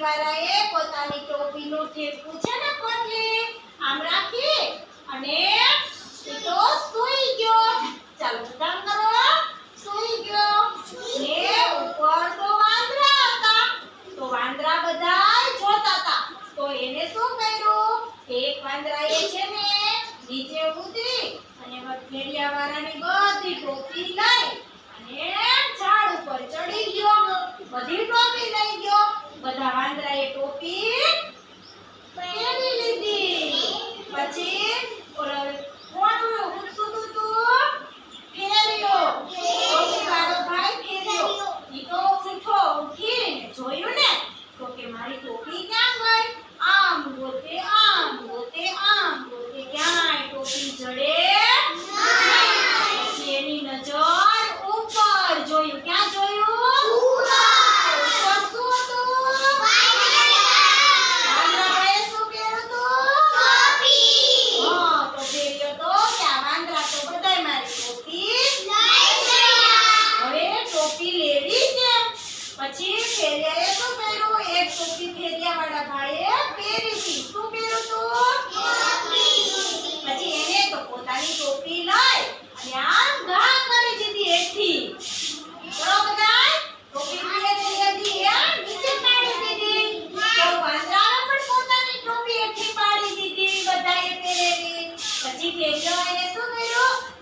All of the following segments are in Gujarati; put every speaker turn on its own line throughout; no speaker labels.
વાળાએ પોતાની ટોપીનું ઠેપકું છે ને કોટલે આમ રાખી અને સીધો સૂઈ ગયો. ચાલો ઉદાહરણ કરો. સૂઈ ગયો. ને ઉપર તો વાંદરા હતા. તો વાંદરા બધા જોતા હતા. તો એને શું કર્યું? એક વાંદરાએ છે ને નીચે ઉતરી અને ફેરિયા વાળાની બધી ટોપી લઈ અને ઝાડ ઉપર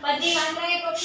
मध्य मात्रा के पक्ष